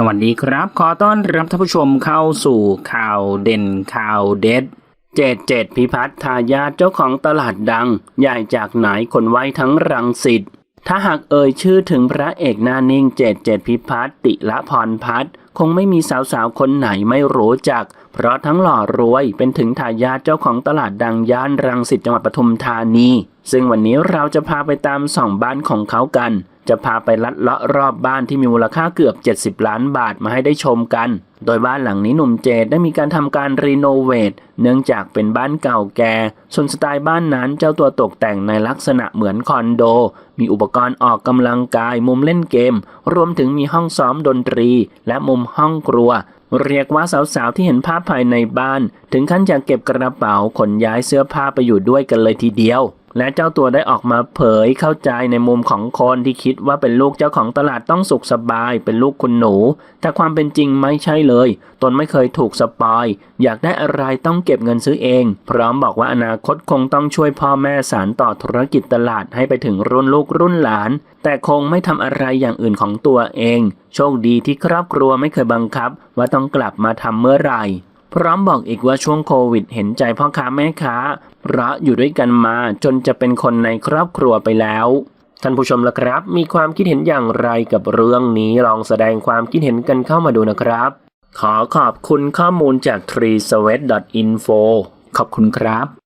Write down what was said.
สวัสดีครับ ขอต้อนรับท่านผู้ชมเข้าสู่ข่าวเด่นข่าวเด็ดเจดเจดพิพัฒน์ทายาทเจ้าของตลาดดัง ใหญ่จากไหนคนไว้ทั้งรังสิตถ้าหากเอ่ยชื่อถึงพระเอกหน้านิ่งเจดเจดพิพัฒน์ติละพรพัฒน์คงไม่มีสาวๆคนไหนไม่รู้จัก เพราะทั้งหล่อรวยเป็นถึงทายาทเจ้าของตลาดดังย่านรังสิตจังหวัดปทุมธานี ซึ่งวันนี้เราจะพาไปตามสองบ้านของเขากัน จะพาไปลัดเลาะรอบบ้านที่มีมูลค่าเกือบ 70 ล้านบาทมาให้ได้ชมกัน โดยบ้านหลังนี้หนุ่มเจดได้มีการทำการรีโนเวทเนื่องจากเป็นบ้านเก่าแก่ ส่วนสไตล์บ้านนั้นเจ้าตัวตกแต่งในลักษณะเหมือนคอนโด มีอุปกรณ์ออกกำลังกาย มุมเล่นเกม รวมถึงมีห้องซ้อมดนตรี และมุมห้องครัวเรียกว่าสาวๆ ที่เห็นภาพภายในบ้าน ถึงขั้นจะเก็บกระเป๋าขนย้ายเสื้อผ้าไปอยู่ด้วยกันเลยทีเดียว และเจ้าตัวได้ออกมาเผยเข้าใจในมุมของคนที่คิดว่าเป็นลูกเจ้าของตลาดต้องสุขสบาย เป็นลูกคุณหนู แต่ความเป็นจริงไม่ใช่เลย ตนไม่เคยถูกสปอย อยากได้อะไรต้องเก็บเงินซื้อเอง พร้อมบอกว่าอนาคตคงต้องช่วยพ่อแม่สารต่อธุรกิจตลาดให้ไปถึงรุ่นลูกรุ่นหลาน แต่คงไม่ทำอะไรอย่างอื่นของตัวเอง โชคดีที่ครอบครัวไม่เคยบังคับ ว่าต้องกลับมาทำเมื่อไหร่ พร้อมบอกอีกว่าช่วงโควิดเห็นใจพ่อค้าแม่ค้าเพราะอยู่ด้วยกันมาจนจะเป็นคนในครอบครัวไปแล้ว ท่านผู้ชมล่ะครับ มีความคิดเห็นอย่างไรกับเรื่องนี้ลองแสดงความคิดเห็นกันเข้ามาดูนะครับ ขอขอบคุณข้อมูลจาก t r e e s w e t info ขอบคุณครับ